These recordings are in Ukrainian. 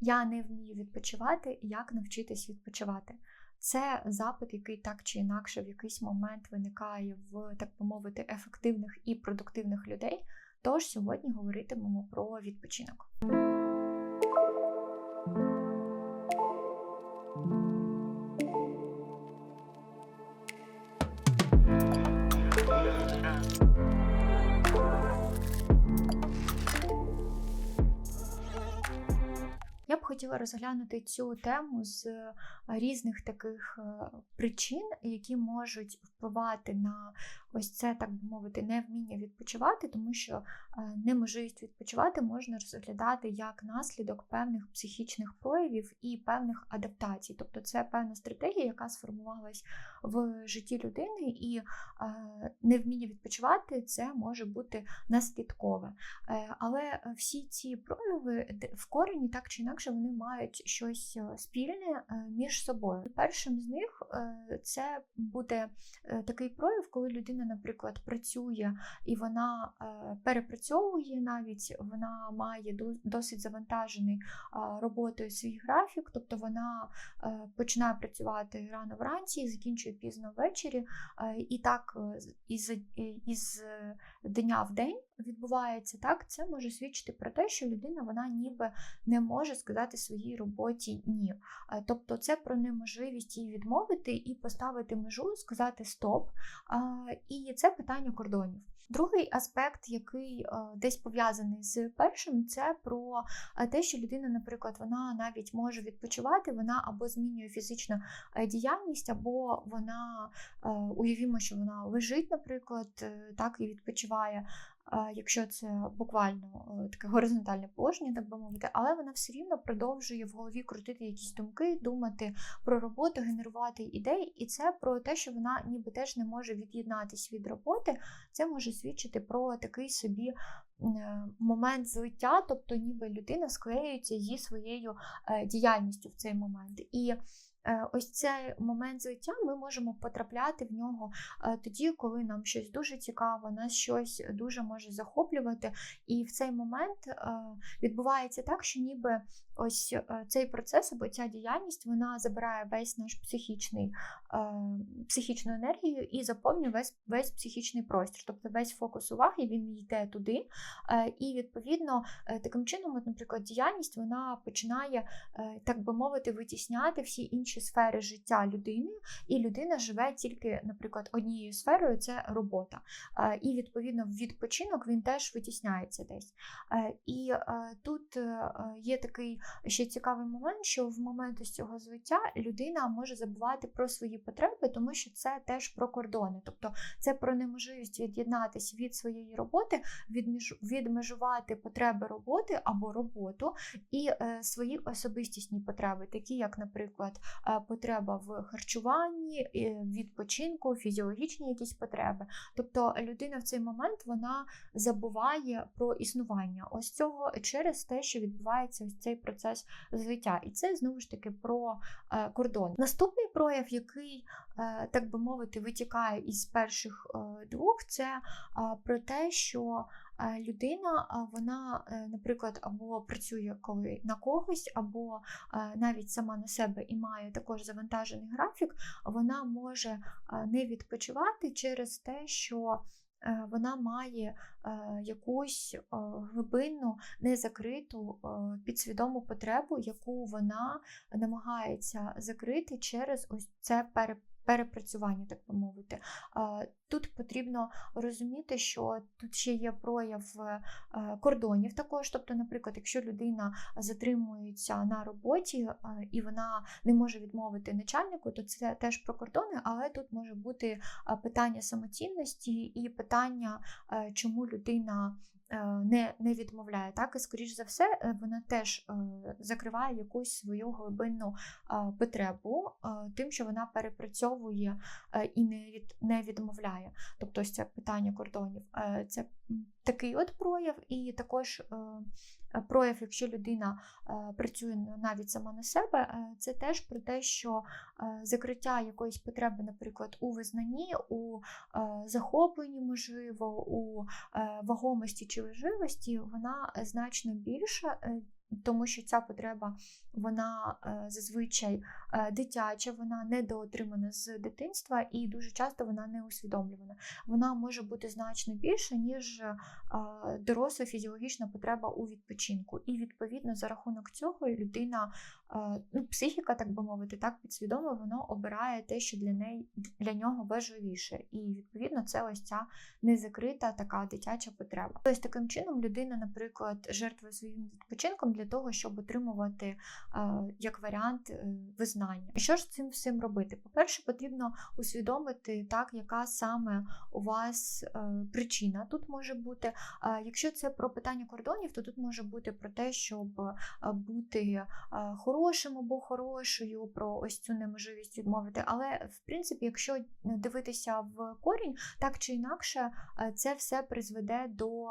Я не вмію відпочивати, як навчитись відпочивати. Це запит, який так чи інакше в якийсь момент виникає в, так би мовити, ефективних і продуктивних людей. Тож сьогодні говоритимемо про відпочинок. Я б хотіла розглянути цю тему з е, різних таких е, причин, які можуть впливати на ось це, так би мовити, невміння відпочивати, тому що е, неможливість відпочивати можна розглядати як наслідок певних психічних проявів і певних адаптацій. Тобто це певна стратегія, яка сформувалась в житті людини, і невміння відпочивати це може бути наслідкове. Але всі ці прояви в корені так чи інакше вони мають щось е, спільне е, між собою. Першим з них е, це буде такий прояв, коли людина, наприклад, працює і вона перепрацьовує навіть, вона має досить завантажений роботою свій графік, тобто вона починає працювати рано вранці, закінчує пізно ввечері, і так із, із дня в день відбувається так, це може свідчити про те, що людина вона ніби не може сказати своїй роботі ні. Е, тобто це про неможливість її відмовити і поставити межу, сказати стоп. І це питання кордонів. Другий аспект, який е, десь пов'язаний з першим, це про е, те, що людина, наприклад, вона навіть може відпочивати, вона або змінює фізичну діяльність, або вона уявімо, що вона лежить, наприклад, так і відпочиває якщо це буквально е, таке горизонтальне положення, так би мовити, але вона все рівно продовжує в голові крутити якісь думки, думати про роботу, генерувати ідеї, і це про те, що вона ніби теж не може від'єднатися від роботи. Це може свідчити про такий собі е, момент злиття, тобто ніби людина склеюється зі своєю е, діяльністю в цей момент. І ось цей момент злиття ми можемо потрапляти в нього е, тоді, коли нам щось дуже цікаво, нас щось дуже може захоплювати. І в цей момент е, відбувається так, що ніби ось цей процес або ця діяльність вона забирає весь наш психічний, психічну енергію і заповнює весь весь психічний простір, тобто весь фокус уваги він йде туди. І відповідно таким чином, от, наприклад, діяльність вона починає, так би мовити, витісняти всі інші інші сфери життя людини, і людина живе тільки, наприклад, однією сферою це робота. І, відповідно, відпочинок він теж витісняється десь. І тут е, є такий ще цікавий момент, що в момент із цього звиття людина може забувати про свої потреби, тому що це теж про кордони. Тобто це про неможливість від'єднатися від своєї роботи, відмежувати потреби роботи або роботу і е, свої особистісні потреби, такі як, наприклад, Е, потреба в харчуванні, відпочинку, фізіологічні якісь потреби. Тобто людина в цей момент вона забуває про існування ось цього через те, що відбувається ось цей процес звиття. І це знову ж таки про е, кордон. Наступний прояв, який, е, так би мовити, витікає із перших двох, це про те, що людина, вона, е, наприклад, або працює коли на когось, або навіть сама на себе і має також завантажений графік, вона може не відпочивати через те, що е, вона має е, якусь глибинну, незакриту підсвідому потребу, яку вона намагається закрити через ось це перепрацювання, так би мовити. Тут потрібно розуміти, що тут ще є прояв е, кордонів також. Тобто, наприклад, якщо людина затримується на роботі е, і вона не може відмовити начальнику, то це теж про кордони, але тут може бути е, питання самоцінності і питання, чому людина Е, не не відмовляє. Так, І, скоріш за все, е, вона теж е, закриває якусь свою глибинну потребу, тим, що вона перепрацьовує і не від, не відмовляє. Тобто, це питання кордонів. Це такий от прояв, і також прояв, якщо людина працює навіть сама на себе, це теж про те, що закриття якоїсь потреби, наприклад, у визнанні, у захопленні, можливо, у вагомості чи важливості, вона значно більша, тому що ця потреба вона е, зазвичай е, дитяча, вона недоотримана з дитинства і дуже часто вона не усвідомлювана. Вона може бути значно більше, ніж е, доросла фізіологічна потреба у відпочинку. І відповідно за рахунок цього людина, ну, психіка, так би мовити, так підсвідомо воно обирає те, що для неї для нього важливіше. І відповідно це ось ця незакрита така дитяча потреба. Тобто таким чином людина, наприклад, жертвує своїм відпочинком для того, щоб отримувати як варіант е, визнання. І що ж цим всім робити? По-перше, потрібно усвідомити, так, яка саме у вас е, причина тут може бути. Якщо це про питання кордонів, то тут може бути про те, щоб е, бути хорошим або хорошою, про ось цю неможливість відмовити. Але в принципі, якщо дивитися в корінь, так чи інакше, це все призведе до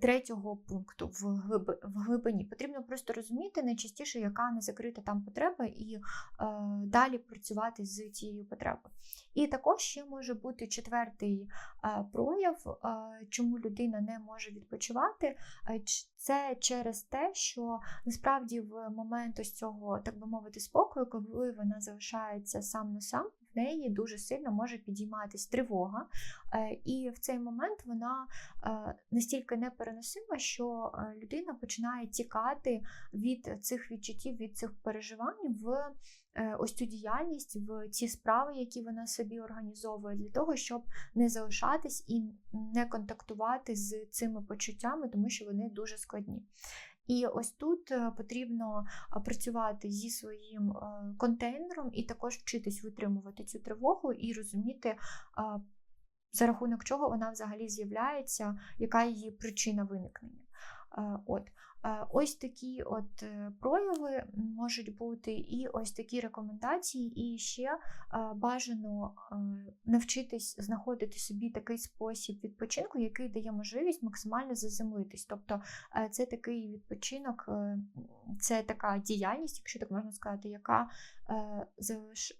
третього пункту в глибині. Потрібно просто розуміти найчастіше, яка не закрита там потреба, і е, далі працювати з цією потребою. І також ще може бути четвертий е, прояв, е, чому людина не може відпочивати. Е, це через те, що насправді в момент ось цього, так би мовити, спокою, коли вона залишається сам на сам, неї дуже сильно може підійматись тривога, е, і в цей момент вона е, настільки непереносима, що е, людина починає тікати від цих відчуттів, від цих переживань в ось цю діяльність, в ці справи, які вона собі організовує, для того, щоб не залишатись і не контактувати з цими почуттями, тому що вони дуже складні. І ось тут е, потрібно працювати зі своїм е, контейнером і також вчитись витримувати цю тривогу і розуміти, за рахунок чого вона взагалі з'являється, яка її причина виникнення. Е, от. Ось такі от е, прояви можуть бути, і ось такі рекомендації, і ще бажано навчитись знаходити собі такий спосіб відпочинку, який дає можливість максимально заземлитись. Тобто е, це такий відпочинок, е, це така діяльність, якщо так можна сказати, яка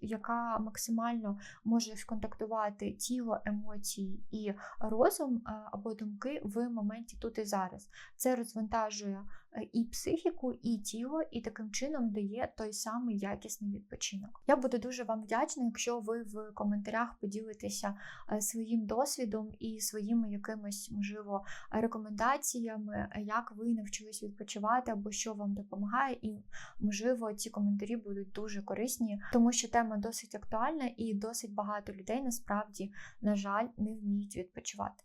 яка максимально може сконтактувати тіло, емоції і розум або думки в моменті тут і зараз. Це розвантажує і психіку, і тіло, і таким чином дає той самий якісний відпочинок. Я буду дуже вам вдячна, якщо ви в коментарях поділитеся е, своїм досвідом і своїми якимись, можливо, рекомендаціями, як ви навчились відпочивати або що вам допомагає, і, можливо, ці коментарі будуть дуже корисні, тому що тема досить актуальна і досить багато людей насправді, на жаль, не вміють відпочивати.